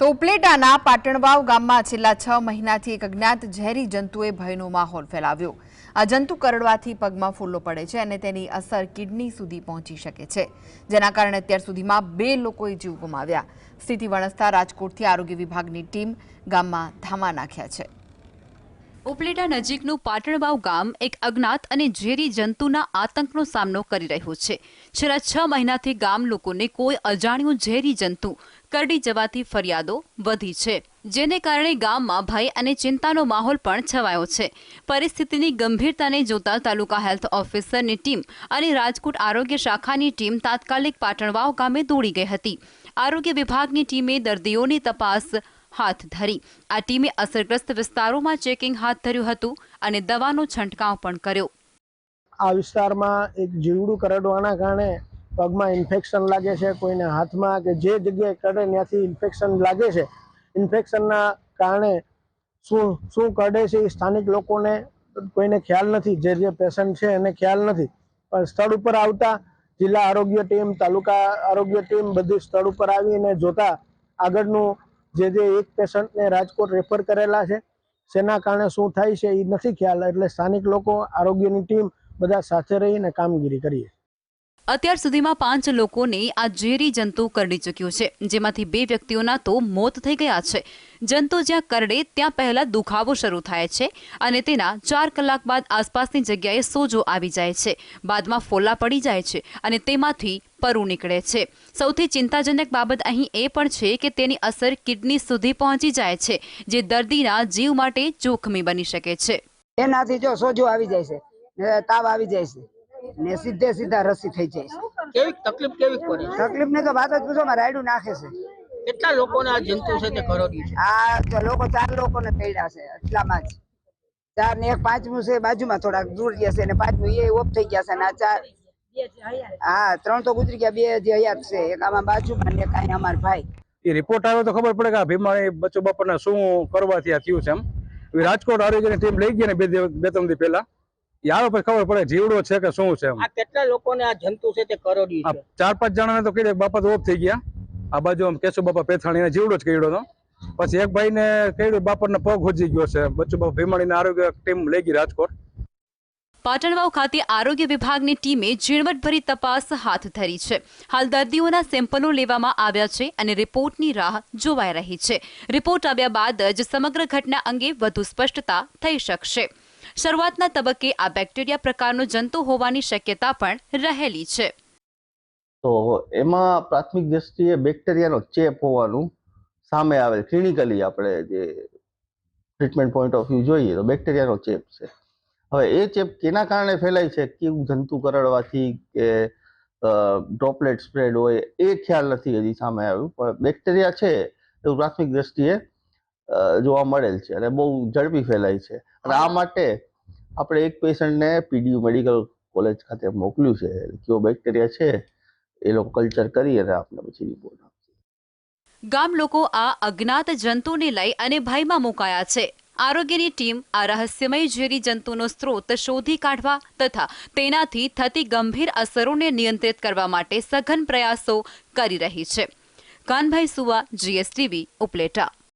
તો ઉપલેટાના પાટણવાવ ગામમાં છેલ્લા છ મહિનાથી એક અજ્ઞાત ઝેરી જંતુએ ભયનો માહોલ ફેલાવ્યો. આ જંતુ કરડવાથી પગમાં ફૂલો પડે છે અને તેની અસર કિડની સુધી પહોંચી શકે છે. જેના કારણે અત્યાર સુધીમાં બે લોકોએ જીવ ગુમાવ્યા. સ્થિતિ વણસતા રાજકોટથી આરોગ્ય વિભાગની ટીમ ગામમાં ધામા નાખ્યા છે. ઉપલેટા નજીકનું પાટણવાવ ગામ એક અજ્ઞાત અને ઝેરી જંતુના આતંકનો સામનો કરી રહ્યું છે. છેલ્લા છ મહિનાથી ગામ લોકોને કોઈ અજાણ્યું ઝેરી જંતુ કરડી જવાથી ફરિયાદો વધી છે, જેને કારણે ગામમાં ભય અને ચિંતાનો માહોલ પણ છવાયો છે. પરિસ્થિતિની ગંભીરતાને જોતા તાલુકા હેલ્થ ઓફિસરની ટીમ અને રાજકોટ આરોગ્ય શાખાની ટીમ તાત્કાલિક પાટણવાવ ગામે દોડી ગઈ હતી. આરોગ્ય વિભાગની ટીમે દર્દીઓની તપાસ હાથ ધરી. આ ટીમે અસરગ્રસ્ત વિસ્તારોમાં ચેકિંગ હાથ ધર્યું હતું અને દવાનો છંટકાવ પણ કર્યો. આ વિસ્તારમાં એક જીવડું કરડવાના કારણે પગમાં ઇન્ફેક્શન લાગે છે. કોઈને હાથમાં કે જે જગ્યાએ કરડે ત્યાંથી ઇન્ફેક્શન લાગે છે. ઇન્ફેક્શનના કારણે શું શું કરડે છે એ સ્થાનિક લોકોને કોઈને ખ્યાલ નથી. જે જે પેશન્ટ છે એને ખ્યાલ નથી. પણ સ્થળ ઉપર આવતા જિલ્લા આરોગ્ય ટીમ, તાલુકા આરોગ્ય ટીમ બધી સ્થળ ઉપર આવીને જોતા આગળનું જે જે એક પેશન્ટને રાજકોટ રેફર કરેલા છે, શેના કારણે શું થાય છે એ નથી ખ્યાલ. એટલે સ્થાનિક લોકો, આરોગ્યની ટીમ બધા સાથે રહીને કામગીરી કરીએ. અત્યાર સુધીમાં પાંચ લોકોને આ ઝેરી જંતુ કરડી ચૂક્યું છે. જેમાંથી બે વ્યક્તિઓના તો મોત થઈ ગયા છે. જંતુ જ્યાં કરડે ત્યાં પહેલા દુખાવો શરૂ થાય છે અને તેના ચાર કલાક બાદ આસપાસની જગ્યાએ સોજો આવી જાય છે. બાદમાં ફોલ્લા પડી જાય છે અને તેમાંથી પરુ નીકળે છે. સૌથી ચિંતાજનક બાબત અહીં એ પણ છે કે તેની અસર કિડની સુધી પહોંચી જાય છે, જે દર્દીના જીવ માટે જોખમી બની શકે છે. એનાથી જો સોજો આવી જાય છે તાવ આવી જાય છે. ને સીધે સીધા રસી થઈ જાય છે. કેવી તકલીફ કેવી પડે? તકલીફ ને તો વાત જ પૂછો રાયડું નાખે છે. કેટલા લોકોને આ જંતુ છે તે કરડ્યું છે? આ લોકો ચાર લોકોને પૈડા છે એટલામાં જ. ચાર ને એક પાંચમું છે બાજુમાં થોડાક દૂર ગયા છે ને પાંચમું એ ઓફ થઈ ગયા છે ને આ ચાર હા ત્રણ તો ગુજરી ગયા બે જે હયાત છે એક આમાં બાજુમાં ને કાંઈ અમાર ભાઈ. એ રિપોર્ટ આવ્યો તો ખબર પડે કે આ ભીમાણી બચ્ચો બાપાને શું કરવાથી આ થયું છે એમ. રાજકોટ આરોગ્યની ટીમ લઈ ગઈ ને બે બે ત્રણ દી પહેલા. આવે પછી ખબર પડે જીવડો છે કે શું છે આ કેટલા લોકોને આ જંતુ છે તે કરડ્યું છે? ચાર પાંચ જણાને તો કીધે બાપા તો ઓફ થઈ ગયા. આ બાજુ આમ કેશુ બાપા પેથાણી એને જીવડો જ કર્યો હતો. પછી એક ભાઈને કહ્યું બાપાને પગ હોજી ગયો છે. બચ્ચુ બાપા ભીમાણીની આરોગ્ય ટીમ લઈ ગઈ રાજકોટ. પાટણવાવ ખાતે આરોગ્ય વિભાગની ટીમે ઝીણવટભરી તપાસ હાથ ધરી છે. હાલ દર્દીઓના સેમ્પલો લેવામાં આવ્યા છે અને રિપોર્ટની રાહ જોવાઈ રહી છે. રિપોર્ટ આવ્યા બાદ જ સમગ્ર ઘટના અંગે વધુ સ્પષ્ટતા થઈ શકશે. શરૂઆતના તબક્કે આ બેક્ટેરિયા પ્રકારનો જંતુ હોવાની શક્યતા પણ રહેલી છે. તો એમાં પ્રાથમિક દ્રષ્ટિએ બેક્ટેરિયાનો ચેપ હોવાનું સામે આવે ક્લિનિકલી આપણે જે ટ્રીટમેન્ટ પોઈન્ટ ઓફ વ્યૂ જોઈએ તો બેક્ટેરિયાનો ચેપ છે. હવે એ ચેપ કેના કારણે ફેલાય છે? કેવું જંતુ કરડવાથી કે ડ્રોપલેટ સ્પ્રેડ હોય એ ખ્યાલ નથી હજી સામે આવ્યું, પણ બેક્ટેરિયા છે એવું પ્રાથમિક દ્રષ્ટિએ જોવા મળેલ છે અને બહુ ઝડપી ફેલાય છે. અને આ માટે આપણે એક પેશન્ટને પીડીયુ મેડિકલ કોલેજ ખાતે મોકલ્યું છે. કયો બેક્ટેરિયા છે, એ લોકો કલ્ચર કરી અને આપને પછી રિપોર્ટ આપશે. ગામ લોકો આ અજ્ઞાત જંતુને લઈ અને ભયમાં મુકાયા છે. આરોગ્યની ટીમ આ રહસ્યમય ઝેરી જંતુનો સ્ત્રોત શોધી કાઢવા તથા તેનાથી થતી ગંભીર અસરોને નિયંત્રિત કરવા માટે સઘન પ્રયાસો કરી રહી છે. કાનભાઈ સુવા જીએસટીવી ઉપલેટા.